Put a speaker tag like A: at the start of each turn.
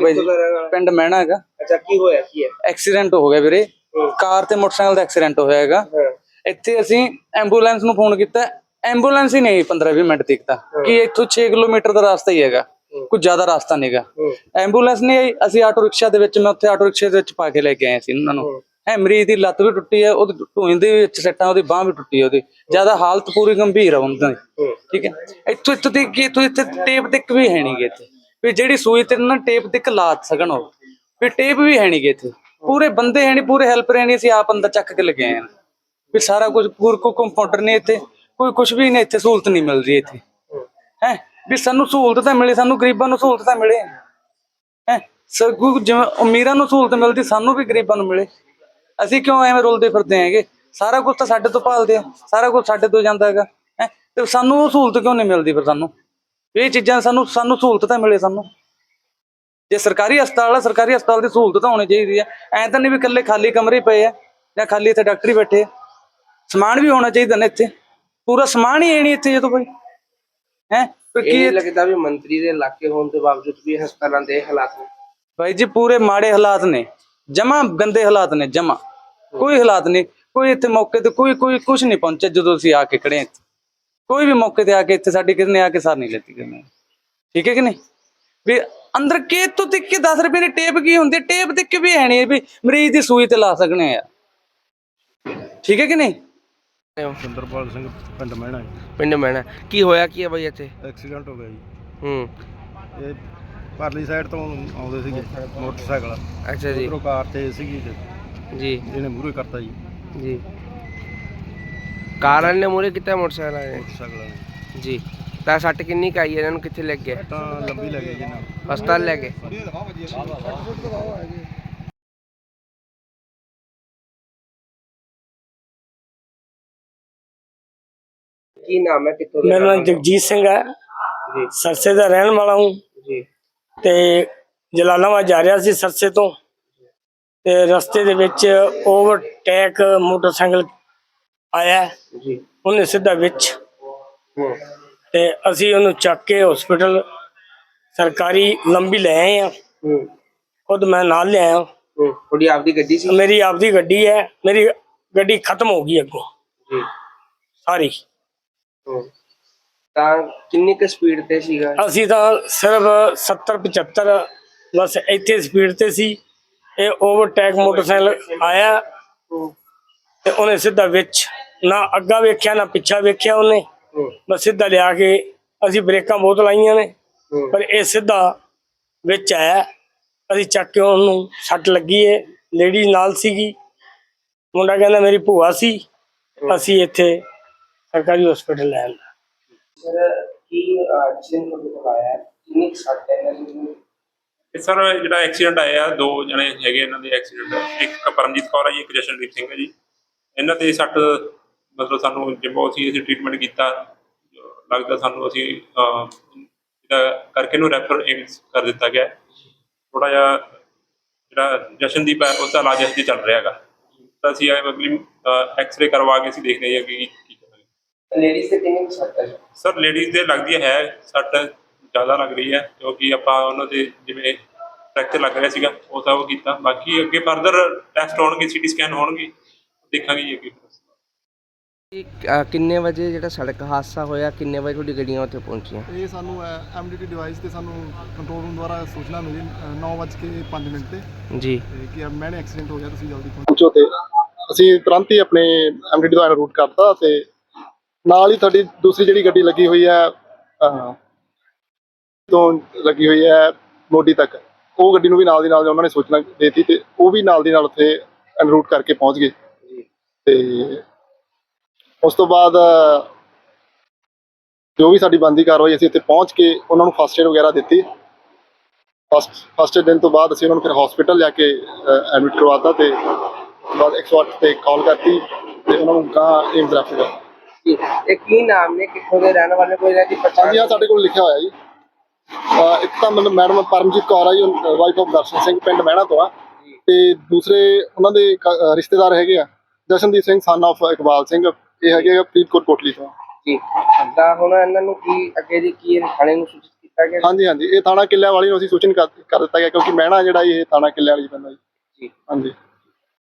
A: ਬਾਈ ਜੀ।
B: ਦਾ?
A: ਪਿੰਡ ਮਹਿਣਾ ਹੈਗਾ।
B: ਅੱਛਾ ਕੀ ਹੋਇਆ ਕੀ ਹੈ?
A: ਐਕਸੀਡੈਂਟ ਹੋ ਗਿਆ ਵੀਰੇ। ਕਾਰ ਤੇ ਮੋਟਰਸਾਈਕਲ ਦਾ ਐਕਸੀਡੈਂਟ ਹੋਇਆ ਹੈਗਾ। ਇੱਥੇ ਅਸੀਂ ਐਂਬੂਲੈਂਸ ਨੂੰ ਫੋਨ ਕੀਤਾ। ਐਂਬੂਲੈਂਸ ਹੀ ਨਹੀਂ 15-20 ਮਿੰਟ ਤੱਕ ਤਾਂ। ਕਿ ਇੱਥੋਂ 6 ਕਿਲੋਮੀਟਰ ਦਾ ਰਸਤਾ ਹੀ ਹੈਗਾ। ਕੁਝ ਜ਼ਿਆਦਾ ਰਸਤਾ ਨਹੀਂਗਾ ਐਂਬੂਲੈਂਸ ਨਹੀਂ ਆਈ ਅਸੀਂ ਆਟੋ ਰਿਕਸ਼ਾ ਦੇ ਵਿੱਚ ਮੈਂ ਉੱਥੇ ਆਟੋ ਰਿਕਸ਼ੇ ਦੇ ਵਿੱਚ ਪਾ ਕੇ ਲੈ ਕੇ ਆਏ ਸੀ ਉਹਨਾਂ ਨੂੰ। ਹੈ। ਮਰੀਜ਼ ਦੀ ਲੱਤ ਵੀ ਟੁੱਟੀ ਹੈ ਉਹਦੀ ਢੂਹੀ ਦੇ ਵਿੱਚ ਸੱਟਾਂ ਉਹਦੀ ਬਾਹ ਵੀ ਟੁੱਟੀ ਹੈ ਉਹਦੀ। ਜ਼ਿਆਦਾ ਹਾਲਤ ਪੂਰੀ ਗੰਭੀਰ ਹੈ ਉਹਨਾਂ ਦੀ। ਠੀਕ ਹੈ। ਇੱਥੋਂ ਇੱਥੋਂ ਤੱਕ ਕਿ ਇੱਥੋਂ ਇੱਥੇ ਟੇਪ ਤੱਕ ਵੀ ਹੈ ਨਹੀਂਗੇ ਇੱਥੇ। ਵੀ ਜਿਹੜੀ ਸੂਈ ਤੇ ਨਾ ਟੇਪ ਤੱਕ ਲਾ ਸਕਣ ਉਹ। ਵੀ ਟੇਪ ਵੀ ਹੈ ਨਹੀਂਗੇ ਇੱਥੇ। ਪੂਰੇ ਬੰਦੇ ਹੈ ਨਹੀਂ ਪੂਰੇ ਹੈਲਪਰ ਹੈ ਨਹੀਂ ਅਸੀਂ ਆਪ ਅੰਦਰ ਚੱਕ ਕੇ ਲਗੇ ਆਏ ਵੀ ਸਾਰਾ ਕੁਝ ਪੂਰ ਕੋ ਕੰਪਿਊਟਰ ਨਹੀਂ ਇੱਥੇ, ਕੋਈ ਕੁਝ ਵੀ ਨਹੀਂ ਇੱਥੇ, ਸਹੂਲਤ ਨਹੀਂ ਮਿਲ ਰਹੀ ਇੱਥੇ। ਹੈ, ਵੀ ਸਾਨੂੰ ਸਹੂਲਤ ਤਾਂ ਮਿਲੇ, ਸਾਨੂੰ ਗਰੀਬਾਂ ਨੂੰ ਸਹੂਲਤ ਤਾਂ ਮਿਲੇ। ਹੈ ਸਗੂ ਜਿਵੇਂ ਅਮੀਰਾਂ ਨੂੰ ਸਹੂਲਤ ਮਿਲਦੀ, ਸਾਨੂੰ ਵੀ ਗਰੀਬਾਂ ਨੂੰ ਮਿਲੇ। ਅਸੀਂ ਕਿਉਂ ਐਵੇਂ ਰੁਲਦੇ ਫਿਰਦੇ ਹੈਗੇ? ਸਾਰਾ ਕੁਝ ਤਾਂ ਸਾਡੇ ਤੋਂ ਭਾਲਦੇ ਆ, ਸਾਰਾ ਕੁਝ ਸਾਡੇ ਤੋਂ ਜਾਂਦਾ ਹੈਗਾ। ਹੈ, ਤੇ ਸਾਨੂੰ ਉਹ ਸਹੂਲਤ ਕਿਉਂ ਨਹੀਂ ਮਿਲਦੀ ਫਿਰ ਸਾਨੂੰ? ਇਹ ਚੀਜ਼ਾਂ ਸਾਨੂੰ ਸਾਨੂੰ ਸਹੂਲਤ ਤਾਂ ਮਿਲੇ ਸਾਨੂੰ। ਜੇ ਸਰਕਾਰੀ ਹਸਪਤਾਲ ਆ ਸਰਕਾਰੀ ਹਸਪਤਾਲ ਦੀ ਸਹੂਲਤ ਤਾਂ ਹੋਣੀ ਚਾਹੀਦੀ ਹੈ ਐਂ ਤਾਂ ਨਹੀਂ ਵੀ ਇਕੱਲੇ ਖਾਲੀ ਕਮਰੇ ਹੀ ਪਏ ਆ ਜਾਂ ਖਾਲੀ ਇੱਥੇ ਡਾਕਟਰ ਹੀ ਬੈਠੇ ਆ। ਸਮਾਨ ਵੀ ਹੋਣਾ ਚਾਹੀਦਾ ਨਾ ਇੱਥੇ। ਪੂਰਾ ਸਮਾਨ ਹੀ ਹੈ ਨਹੀਂ ਇੱਥੇ ਜਦੋਂ ਕੋਈ ਹੈ?
B: ਨਹੀਂ ਲੱਗਦਾ ਵੀ ਮੰਤਰੀ ਦੇ ਇਲਾਕੇ ਹੋਣ ਦੇ ਬਾਵਜੂਦ ਵੀ ਹਸਪਤਾਲਾਂ ਦੇ ਹਾਲਾਤ ਨੇ।
A: ਭਾਈ ਜੀ ਪੂਰੇ ਮਾੜੇ ਹਾਲਾਤ ਨੇ। ਜਮਾ ਗੰਦੇ ਹਾਲਾਤ ਨੇ ਜਮਾ। ਕੋਈ ਹਾਲਾਤ ਨਹੀਂ। ਕੋਈ ਇੱਥੇ ਮੌਕੇ ਤੇ ਕੋਈ ਕੋਈ ਕੁਝ ਨਹੀਂ ਪਹੁੰਚਿਆ ਜਦੋਂ ਅਸੀਂ ਆ ਕੇ ਖੜੇ ਹਾਂ ਇੱਥੇ। ਕੋਈ ਵੀ ਮੌਕੇ ਤੇ ਆ ਕੇ ਇੱਥੇ ਸਾਡੀ ਕਿਸੇ ਨੇ ਆ ਕੇ ਸਾਰ ਨਹੀਂ ਲੈਤੀ ਕਿਸੇ ਨੇ। ਠੀਕ ਹੈ ਕਿ ਨਹੀਂ? ਵੀ ਅੰਦਰ ਕੇ ਤੋਂ ਤੱਕ ਕੇ 10 ਰੁਪਏ ਦੀ ਟੇਪ ਕੀ ਹੁੰਦੀ? ਟੇਪ ਤੱਕ ਵੀ ਹੈ ਨਹੀਂ ਵੀ ਮਰੀਜ਼ ਦੀ ਸੂਈ ਤੇ ਲਾ ਸਕਣੇ ਆ। ਠੀਕ ਹੈ ਕਿ ਨਹੀਂ?
C: ਸੁੰਦਰਪਾਲ ਸਿੰਘ ਪਿੰਡ ਮਹਿਣਾ।
B: ਪਿੰਡ ਮੈਣਾ ਕੀ ਹੋਇਆ ਕੀ ਹੈ ਬਾਈ ਇੱਥੇ?
C: ਐਕਸੀਡੈਂਟ ਹੋ ਗਿਆ ਜੀ।
B: ਹੂੰ।
C: ਇਹ ਪਰਲੀ ਸਾਈਡ ਤੋਂ ਆਉਂਦੇ ਸੀਗੇ ਮੋਟਰਸਾਈਕਲ।
B: ਅੱਛਾ ਜੀ।
C: ਉਧਰੋਂ ਕਾਰ ਤੇ ਸੀਗੀ ਤੇ
B: ਜੀ।
C: ਇਹਨੇ ਮੂਹਰੇ ਕਰਤਾ ਜੀ।
B: ਜੀ। ਕਾਰ ਵਾਲੇ ਨੇ ਮੂਰੇ ਕੀਤਾ ਮੋਟਰਸਾਈਕਲ ਵਾਲੇ
C: ਮੋਟਰਸਾਈਕਲ ਵਾਲੇ
B: ਜੀ। ਤਾਂ ਸੱਟ ਕਿੰਨੀ ਕਾਈ ਇਹਨਾਂ ਨੂੰ ਕਿੱਥੇ ਲੱਗ ਗਿਆ
C: ਤਾਂ ਲੰਬੀ ਲੱਗੇ ਜੀ ਨਾਲ
B: ਹਸਪਤਾਲ ਲੈ ਗਏ ਕੀ ਨਾਮ ਹੈ? ਕਿੱਥੋਂ
D: ਮੇਰਾ ਨਾਮ ਜਗਜੀਤ ਸਿੰਘ ਹੈ।
B: ਜੀ।
D: ਸਰਸੇ ਦਾ ਰਹਿਣ ਵਾਲਾ ਹੂੰ।
B: ਜੀ।
D: ਤੇ ਜਲਾਲਾਬਾਦ ਜਾ ਰਿਹਾ ਸੀ ਸਰਸੇ ਤੋਂ। ਤੇ ਰਸਤੇ ਦੇ ਵਿੱਚ ਓਵਰਟੇਕ ਮੋਟਰਸਾਈਕਲ ਆਇਆ
B: ਜੀ।
D: ਉਹਨੇ ਸਿੱਧਾ ਵਿੱਚ ਤੇ ਅਸੀਂ ਉਹਨੂੰ ਚੱਕ ਕੇ ਹਸਪੀਟਲ ਸਰਕਾਰੀ ਲੰਬੀ ਲੈ ਆਏ ਆ ਖੁਦ ਮੈਂ ਨਾਲ ਲਿਆਇਆ
B: ਹੂੰ। ਤੁਹਾਡੀ ਆਪਦੀ ਗੱਡੀ ਸੀ?
D: ਮੇਰੀ ਆਪਦੀ ਗੱਡੀ ਹੈ। ਮੇਰੀ ਗੱਡੀ ਖਤਮ ਹੋ ਗਈ ਅੱਗੋਂ।
B: ਜੀ।
D: ਸਾਰੀ।
B: ਤਾਂ ਕਿੰਨੀ ਕੁ ਸਪੀਡ ਤੇ ਸੀਗਾ?
D: ਅਸੀਂ ਤਾਂ ਸਿਰਫ 70 75 ਬਸ ਇੱਥੇ ਸਪੀਡ ਤੇ ਸੀ। ਇਹ ਓਵਰਟੇਕ ਮੋਟਰਸਾਈਕਲ ਆਇਆ। ਤੇ ਉਹਨੇ ਸਿੱਧਾ ਵਿੱਚ ਨਾ ਅੱਗਾ ਵੇਖਿਆ ਨਾ ਪਿੱਛਾ ਵੇਖਿਆ ਉਹਨੇ। ਬਸ ਸਿੱਧਾ ਲਿਆ ਕੇ ਅਸੀਂ ਬ੍ਰੇਕਾਂ ਬਹੁਤ ਲਾਈਆਂ ਨੇ। ਪਰ ਇਹ ਸਿੱਧਾ ਵਿੱਚ ਆਇਆ। ਅਸੀਂ ਚੱਕ ਕੇ ਉਹਨੂੰ ਸੱਟ ਲੱਗੀ ਏ। ਲੇਡੀ ਨਾਲ ਸੀਗੀ। ਮੁੰਡਾ ਕਹਿੰਦਾ ਮੇਰੀ ਭੂਆ ਸੀ। ਅਸੀਂ ਇੱਥੇ ਸਰਕਾਰੀ ਹਸਪੀਟਲ ਲੈ ਆਂਦਾ
B: ਸਰ ਕੀ ਐਕਸੀਡੈਂਟ ਹੋਇਆ ਕਿੰਨੀ ਕੁ ਸੱਟ ਹੈ ਇਹਨਾਂ ਨੂੰ
E: ਇਹ ਸਰ ਜਿਹੜਾ ਐਕਸੀਡੈਂਟ ਆਇਆ ਦੋ ਜਣੇ ਹੈਗੇ ਇਹਨਾਂ ਦੇ ਐਕਸੀਡੈਂਟ ਇੱਕ ਪਰਮਜੀਤ ਕੌਰ ਹੈ ਜੀ ਇੱਕ ਜਸ਼ਨਦੀਪ ਸਿੰਘ ਹੈ ਜੀ। ਇਹਨਾਂ ਦੇ ਸੱਟ ਮਤਲਬ ਸਾਨੂੰ ਜਿਵੇਂ ਅਸੀਂ ਅਸੀਂ ਟ੍ਰੀਟਮੈਂਟ ਕੀਤਾ ਲੱਗਦਾ ਸਾਨੂੰ ਅਸੀਂ ਇਹਦਾ ਕਰਕੇ ਨੂੰ ਰੈਫਰ ਏਮਸ ਕਰ ਦਿੱਤਾ ਗਿਆ। ਥੋੜਾ ਜਿਹਾ ਜਿਹੜਾ ਜਸ਼ਨਦੀਪ ਹੈ ਉਸ ਦਾ ਇਲਾਜ ਅਸੀਂ ਚੱਲ ਰਿਹਾ ਹੈਗਾ। ਤਾਂ ਅਸੀਂ ਅਗਲੀ ਐਕਸ-ਰੇ ਕਰਵਾ ਕੇ ਅਸੀਂ ਦੇਖਦੇ ਹਾਂ ਕਿ ਕੀ ਕਰਾਂਗੇ
B: ਲੇਡੀਜ਼ ਤੇ ਕਿੰਨੀ ਸੱਟ ਹੈ?
E: ਸਰ ਲੇਡੀਜ਼ ਦੇ ਲੱਗਦੀ ਹੈ ਸੱਟ ਜ਼ਿਆਦਾ ਲੱਗ ਰਹੀ ਹੈ ਕਿਉਂਕਿ ਆਪਾਂ ਉਹਨਾਂ ਦੇ ਜਿਵੇਂ ਫ੍ਰੈਕਚਰ ਲੱਗ ਰਿਹਾ ਸੀਗਾ ਉਹ ਸਭ ਕੀਤਾ। ਬਾਕੀ ਅੱਗੇ ਫਰਦਰ ਟੈਸਟ ਹੋਣਗੇ ਸੀਟੀ ਸਕੈਨ ਹੋਣਗੇ ਦੇਖਾਂਗੇ ਜੀ ਅੱਗੇ।
B: ਕਿੰਨੇ ਵਜੇ ਜਿਹੜਾ ਸੜਕ ਹਾਦਸਾ ਹੋਇਆ? ਕਿੰਨੇ ਵਜੇ ਤੁਹਾਡੀ ਗੱਡੀਆਂ ਉੱਥੇ ਪਹੁੰਚੀਆਂ?
F: ਇਹ ਸਾਨੂੰ ਐਮਡੀਟੀ ਡਿਵਾਈਸ ਤੇ ਸਾਨੂੰ ਕੰਟਰੋਲ ਰੂਮ ਦੁਆਰਾ ਸੂਚਨਾ ਮਿਲੀ 9:05 ਮਿੰਟ ਤੇ।
B: ਜੀ।
F: ਤੇ ਕਿ ਮੈਨੇ ਐਕਸੀਡੈਂਟ ਹੋ ਗਿਆ ਤੁਸੀਂ ਜਲਦੀ ਪਹੁੰਚੋ।
G: ਤੇ ਅਸੀਂ ਤੁਰੰਤ ਹੀ ਆਪਣੇ ਐਮਡੀ ਦਾ ਰੂਟ ਕਰਤਾ ਤੇ ਨਾਲ ਹੀ ਤੁਹਾਡੀ ਦੂਸਰੀ ਜਿਹੜੀ ਗੱਡੀ ਲੱਗੀ ਹੋਈ ਹੈ ਅਹ, ਤੋਂ ਲੱਗੀ ਹੋਈ ਹੈ ਮੋਡੀ ਤੱਕ। ਉਹ ਗੱਡੀ ਨੂੰ ਵੀ ਨਾਲ ਦੀ ਨਾਲ ਉਹਨਾਂ ਨੇ ਸੂਚਨਾ ਦੇਤੀ ਤੇ ਉਹ ਵੀ ਨਾਲ ਦੀ ਨਾਲ ਉੱਥੇ ਐਨਰੂਟ ਕਰਕੇ ਪਹੁੰਚ ਗਏ। ਤੇ ਉਸ ਤੋਂ ਬਾਅਦ ਜੋ ਵੀ ਸਾਡੀ ਬੰਦੀ ਕਾਰਵਾਈ ਅਸੀਂ ਇੱਥੇ ਪਹੁੰਚ ਕੇ ਉਹਨਾਂ ਨੂੰ ਫਸਟ ਏਡ ਵਗੈਰਾ ਦਿੱਤੀ। ਫਸਟ ਫਸਟ ਦਿਨ ਤੋਂ ਬਾਅਦ ਅਸੀਂ ਉਹਨਾਂ ਨੂੰ ਫਿਰ ਹਸਪੀਟਲ ਜਾ ਕੇ ਐਡਮਿਟ ਕਰਵਾਤਾ ਤੇ ਬਾਅਦ 108 ਤੇ ਕਾਲ ਕਰਤੀ ਤੇ ਉਹਨਾਂ ਨੂੰ ਗਾਂ ਏਮਸ ਰੈਫਰ ਕਰ
B: ਜੀ ਇਹ ਕੀ ਨਾਮ ਨੇ? ਕਿੱਥੋਂ ਦੇ ਰਹਿਣ ਵਾਲੇ ਕੋਈ ਇਹਨਾਂ ਦੀ ਪਛਾਣ
G: ਆ ਸਾਡੇ ਕੋਲ ਲਿਖਿਆ ਹੋਇਆ ਜੀ। ਇੱਕ ਤਾਂ ਮਤਲਬ ਮੈਡਮ ਪਰਮਜੀਤ ਕੌਰ ਆ ਜੀ ਵਾਈਫ ਆਫ ਦਰਸ਼ਨ ਸਿੰਘ ਪਿੰਡ ਮਹਿਣਾ ਤੋਂ ਆ। ਤੇ ਦੂਸਰੇ ਉਹਨਾਂ ਦੇ ਰਿਸ਼ਤੇਦਾਰ ਹੈਗੇ ਆ ਜਸ਼ਨਦੀਪ ਸਿੰਘ ਸਨ ਆਫ ਇਕਬਾਲ ਸਿੰਘ। ਇਹ ਹੈਗੇ ਆ ਫਰੀਦਕੋਟ ਕੋਟਲੀ ਤੋਂ।
B: ਜੀ। ਤਾਂ ਹੁਣ ਇਹਨਾਂ ਨੂੰ ਕੀ ਅੱਗੇ ਦੀ ਕੀ ਥਾਣੇ ਨੂੰ ਸੂਚਿਤ ਕੀਤਾ ਗਿਆ?
G: ਹਾਂਜੀ ਹਾਂਜੀ। ਇਹ ਥਾਣਾ ਕਿੱਲਿਆਂ ਵਾਲੀ ਨੂੰ ਅਸੀਂ ਸੂਚਨ ਕਰ ਕਰ ਦਿੱਤਾ ਗਿਆ ਕਿਉਂਕਿ ਮਹਿਣਾ ਜਿਹੜਾ ਇਹ ਥਾਣਾ ਕਿੱਲਿਆਂ ਵਾਲੀ ਪੈਂਦਾ ਜੀ।
B: ਜੀ।
G: ਹਾਂਜੀ।